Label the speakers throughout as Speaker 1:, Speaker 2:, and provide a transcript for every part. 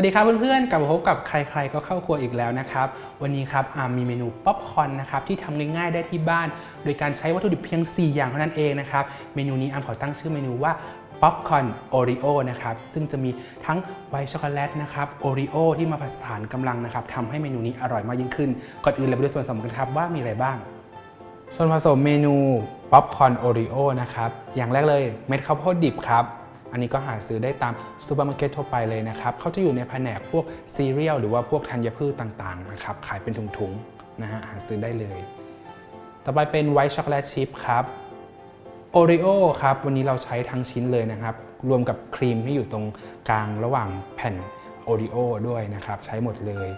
Speaker 1: วัสดีครับเพื่อนๆ กลับมาพบกับใครๆ ก็เข้าครัวอีกแล้วนะครับ วันนี้ครับมีเมนูป๊อปคอร์นนะครับที่ทำง่ายๆได้ที่บ้าน โดยการใช้วัตถุดิบเพียง 4 อย่างเท่านั้นเองนะครับ เมนูนี้อามขอตั้งชื่อเมนูว่าป๊อปคอร์นโอริโอนะครับ ซึ่งจะมีทั้งไวท์ช็อกโกแลตนะครับโอริโอที่มาผสานกำลังนะครับทำให้เมนูนี้อร่อยมากยิ่งขึ้น ก่อนอื่นเราไปดูส่วนผสมกันครับว่ามีอะไรบ้าง ส่วนผสมเมนูป๊อปคอร์นโอริโอนะครับ อย่างแรกเลยเม็ดข้าวโพดดิบครับ อันนี้ก็หาซื้อได้ตามซูเปอร์มาร์เก็ตทั่วไปเลยนะครับเขาจะอยู่ในแผนกพวกซีเรียลหรือว่าพวกธัญพืชต่างๆนะครับขายเป็นถุงๆนะฮะหาซื้อได้เลย ต่อไปเป็นไวท์ช็อกโกแลตชิพครับโอริโอครับวันนี้เราใช้ทั้งชิ้นเลยนะครับ รวมกับครีมที่อยู่ตรงกลางระหว่างแผ่นโอริโอด้วยนะครับ ใช้หมดเลย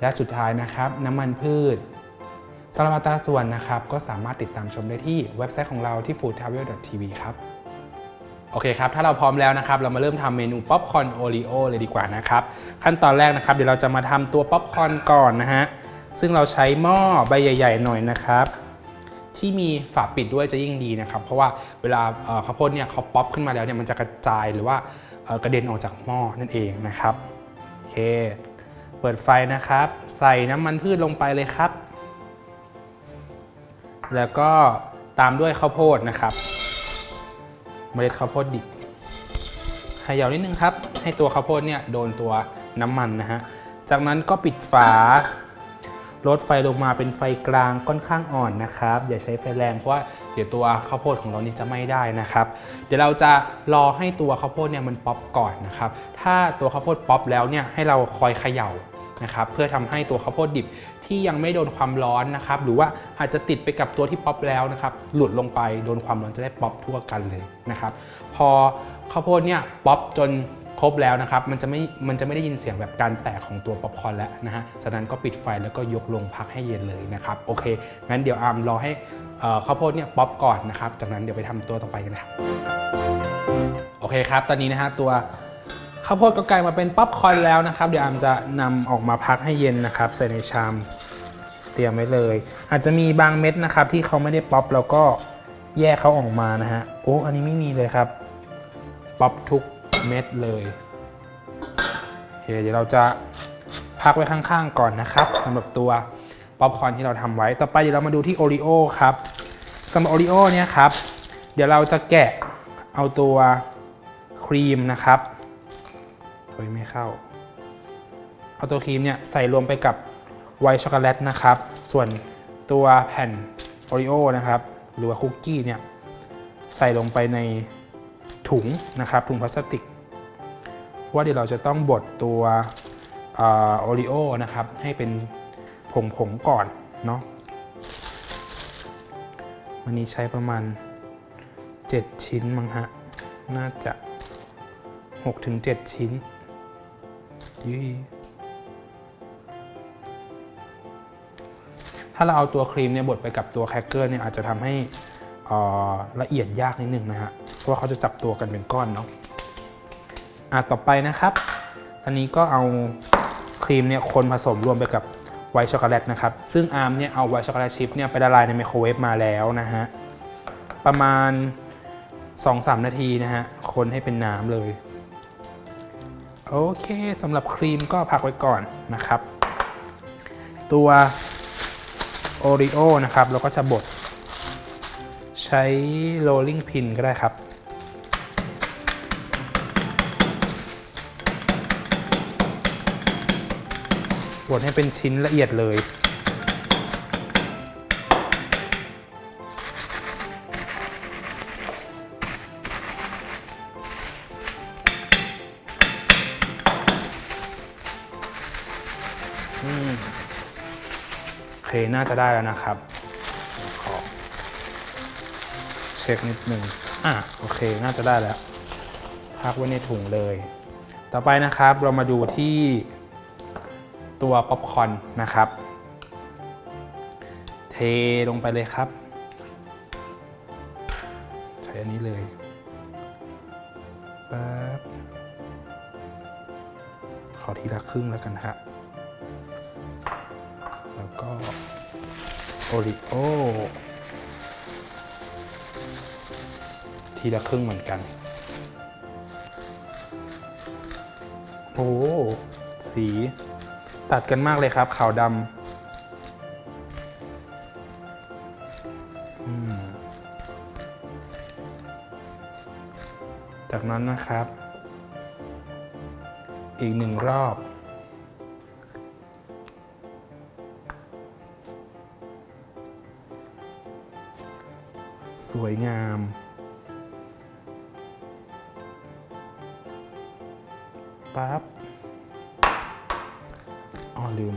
Speaker 1: และสุดท้ายนะครับ น้ำมันพืชสำหรับอัตราส่วนนะครับ ก็สามารถติดตามชมได้ที่เว็บไซต์ของเราที่ foodtravel.tv ครับ โอเคครับ ถ้าเราพร้อมแล้วนะครับ เรามาเริ่มทำเมนูป๊อปคอร์นโอรีโอเลยดีกว่านะครับ ขั้นตอนแรกนะครับ เดี๋ยวเราจะมาทำตัวป๊อปคอร์นก่อนนะฮะ ซึ่งเราใช้หม้อใบใหญ่ ๆ หน่อยนะครับ ที่มีฝาปิดด้วยจะยิ่งดีนะครับ เพราะว่าเวลาข้าวโพดเนี่ยเขาป๊อปขึ้นมาแล้วเนี่ยมันจะกระจายหรือว่ากระเด็นออกจากหม้อนั่นเองนะครับ โอเค เปิดไฟนะครับ ใส่น้ำมันพืชลงไปเลยครับ แล้วก็ตามด้วยข้าวโพดนะครับ เมล็ดข้าวโพดดิบเขย่านิดนึงครับ ให้ตัวข้าวโพดเนี่ยโดนตัวน้ำมันนะฮะ จากนั้นก็ปิดฝาลดไฟลงมาเป็นไฟกลางค่อนข้างอ่อนนะครับ อย่าใช้ไฟแรงเพราะว่าเดี๋ยวตัวข้าวโพดของเราเนี่ยจะไม่ได้นะครับ เดี๋ยวเราจะรอให้ตัวข้าวโพดเนี่ยมันป๊อปก่อนนะครับ ถ้าตัวข้าวโพดป๊อปแล้วเนี่ยให้เราคอยเขย่า นะครับเพื่อทำให้ตัวข้าวโพดดิบที่ยังไม่โดนความร้อนนะครับหรือว่าอาจจะติดไปกับตัวที่ป๊อปแล้วนะครับหลุดลงไปโดนความร้อนจะได้ป๊อปทั่วกันเลยนะครับพอข้าวโพดเนี่ยป๊อปจนครบแล้วนะครับมันจะไม่มันจะไม่ได้ยินเสียงแบบการแตกของตัวป๊อปคอร์นแล้วนะฮะจากนั้นก็ปิดไฟแล้วก็ยกลงพักให้เย็นเลยนะครับโอเคงั้นเดี๋ยวอาร์มรอให้ข้าวโพดเนี่ยป๊อปก่อนนะครับจากนั้นเดี๋ยวไปทำตัวต่อไปกันครับโอเคครับ ตอนนี้นะฮะตัว ข้าวโพดก็กลายมาเป็นป๊อปคอร์นแล้วนะครับ เดี๋ยวอามจะนำออกมาพักให้เย็นนะครับ ใส่ในชามเตรียมไว้เลย อาจจะมีบางเม็ดนะครับที่เขาไม่ได้ป๊อปแล้วก็แยกเขาออกมานะฮะโอ้อันนี้ไม่มีเลยครับป๊อปทุกเม็ดเลยโอเคเดี๋ยวเราจะพักไว้ข้างๆก่อนนะครับสำหรับตัวป๊อปคอร์นที่เราทำไว้ ต่อไปเดี๋ยวเรามาดูที่โอริโอครับสำหรับโอริโอเนี่ยครับเดี๋ยวเราจะแกะเอาตัวครีมนะครับ โอ้ยไม่เข้า เอาตัวครีมเนี่ยใส่รวมไปกับไวท์ช็อกโกแลตนะครับ ส่วนตัวแผ่นโอริโอนะครับ หรือว่าคุกกี้เนี่ยใส่ลงไปในถุงนะครับ ถุงพลาสติกเพราะว่าเดี๋ยวเราจะต้องบดตัวโอริโอนะครับ ให้เป็นผงๆก่อนเนาะวันนี้ใช้ประมาณ 7 ชิ้นมั้งฮะ น่าจะ 6-7 ชิ้น ยี่ถ้าเราเอาตัวครีมเนี่ยบดไปกับตัวแครกเกอร์เนี่ยอาจจะทำให้ละเอียดยากนิดนึงนะฮะ เพราะว่าเขาจะจับตัวกันเป็นก้อนเนาะอะต่อไปนะครับ อันนี้ก็เอาครีมเนี่ยคนผสมรวมไปกับไวท์ช็อกโกแลตนะครับ ซึ่งอาร์มเนี่ยเอาไวท์ช็อกโกแลตชิพเนี่ยไปละลายในไมโครเวฟมาแล้วนะฮะ ประมาณ 2-3 นาทีนะฮะ คนให้เป็นน้ำเลย โอเคสำหรับครีมก็พักไว้ก่อนนะครับ ตัวโอริโอนะครับเราก็จะบดใช้โรลลิ่งพินก็ได้ครับ บดให้เป็นชิ้นละเอียดเลย โอเคน่าจะได้แล้วนะครับขอเช็คนิดหนึ่งอะโอเคน่าจะได้แล้วพักไว้ในถุงเลย ต่อไปนะครับเรามาดูที่ตัวป๊อปคอนนะครับ เทลงไปเลยครับ ใช้อันนี้เลยปั๊บขอทีละครึ่งแล้วกันครับ ก็โอริโอทีละครึ่งเหมือนกัน โอ้ สีตัดกันมากเลยครับ ขาวดำจากนั้นนะครับ อีกหนึ่งรอบ สวยงาม ปั๊บอ๋อลืม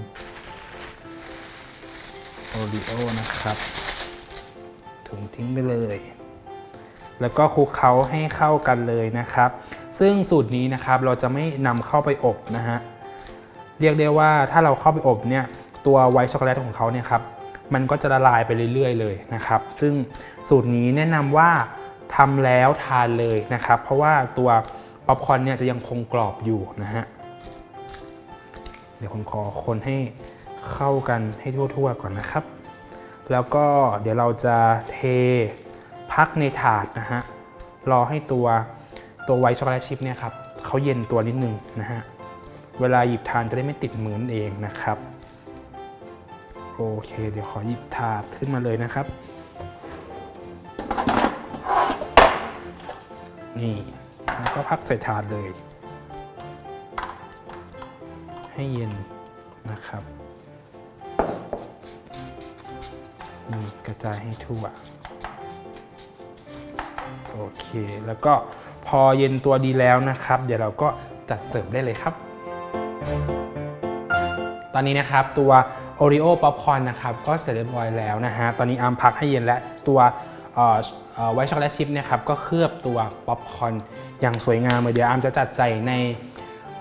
Speaker 1: โอริโอนะครับ ถุงทิ้งไปเลย แล้วก็คลุกเคล้าให้เข้ากันเลยนะครับ ซึ่งสูตรนี้นะครับเราจะไม่นำเข้าไปอบนะฮะ เรียกได้ว่าถ้าเราเข้าไปอบเนี่ย ตัวไวท์ช็อกโกแลตของเขาเนี่ยครับ มันก็จะละลายไปเรื่อยๆ เลยนะครับ ซึ่งสูตรนี้แนะนำว่าทำแล้วทานเลยนะครับ เพราะว่าตัวป๊อปคอร์นเนี่ยจะยังคงกรอบอยู่นะฮะ เดี๋ยวผมขอคนให้เข้ากันให้ทั่วๆ ก่อนนะครับ แล้วก็เดี๋ยวเราจะเทพักในถาดนะฮะ รอให้ตัวตัวไวช็อกโกแลตชิพเนี่ยครับเขาเย็นตัวนิดนึงนะฮะ เวลาหยิบทานจะได้ไม่ติดมือนั่นเองนะครับ โอเค เดี๋ยวขอหยิบถาดขึ้นมาเลยนะครับ นี่แล้วก็พักใส่ถาดเลย ให้เย็นนะครับนี่กระจายให้ทั่ว โอเค แล้วก็พอเย็นตัวดีแล้วนะครับ เดี๋ยวเราก็จัดเสิร์ฟได้เลยครับ ตอนนี้นะครับตัว Oreo Popcorn นนะครับก็เสร็จเรียบร้อยแล้วนะฮะตอนนี้อาร์มพักให้เย็นและตัวไวช็อกโกแลตชิพเนี่ยครับก็เคลือบตัวป๊อปคอร์นอย่างสวยงามเลยเดี๋ยวอาร์มจะจัดใส่ใน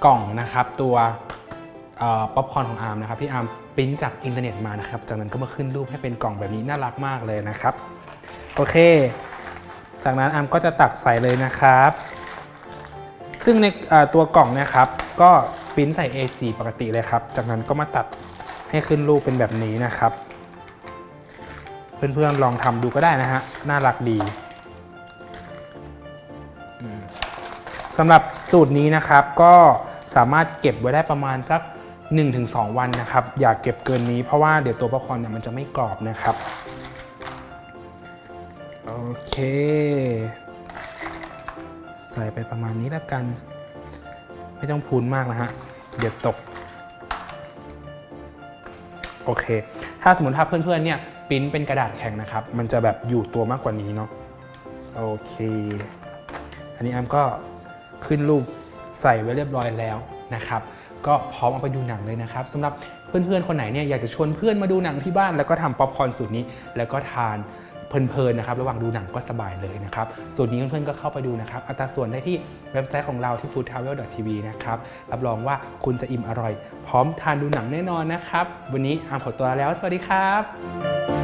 Speaker 1: กล่องนะครับตัวป๊อปคอร์นของอาร์มนะครับที่อาร์มปริ้นจากอินเทอร์เน็ตมานะครับจากนั้นก็มาขึ้นรูปให้เป็นกล่องแบบนี้น่ารักมากเลยนะครับโอเค จากนั้นอาร์มก็จะตักใส่เลยนะครับ ซึ่งในตัวกล่องเนะครับก็ปริ้นใส่ A4 ปกติเลยครับ จากนั้นก็มาตัด ให้ขึ้นรูปเป็นแบบนี้นะครับ เพื่อนๆลองทำดูก็ได้นะฮะ น่ารักดีอืมสำหรับสูตรนี้นะครับก็สามารถเก็บไว้ได้ประมาณสัก 1-2 วันนะครับ อย่าเก็บเกินนี้เพราะว่าเดี๋ยวตัวป๊อปคอร์นเนี่ยมันจะไม่กรอบนะครับโอเค ใส่ไปประมาณนี้แล้วกัน ไม่ต้องพูนมากนะฮะเดี๋ยวตก โอเค ถ้าสมมติถ้าเพื่อนๆเนี่ยปิ้นเป็นกระดาษแข็งนะครับ มันจะแบบอยู่ตัวมากกว่านี้เนาะโอเค อันนี้แอมก็ขึ้นรูปใส่ไว้เรียบร้อยแล้วนะครับ ก็พร้อมเอาไปดูหนังเลยนะครับสำหรับเพื่อนๆคนไหนเนี่ยอยากจะชวนเพื่อนมาดูหนังที่บ้าน แล้วก็ทำป๊อปคอร์นสูตรนี้แล้วก็ทาน เพลินๆนะครับระหว่างดูหนังก็สบายเลยนะครับส่วนนี้เพื่อนๆก็เข้าไปดูนะครับอัตราส่วนได้ที่เว็บไซต์ของเราที่ foodtravel.tv นะครับรับรองว่าคุณจะอิ่มอร่อย พร้อมทานดูหนังแน่นอนนะครับ วันนี้อามขอตัวแล้ว สวัสดีครับ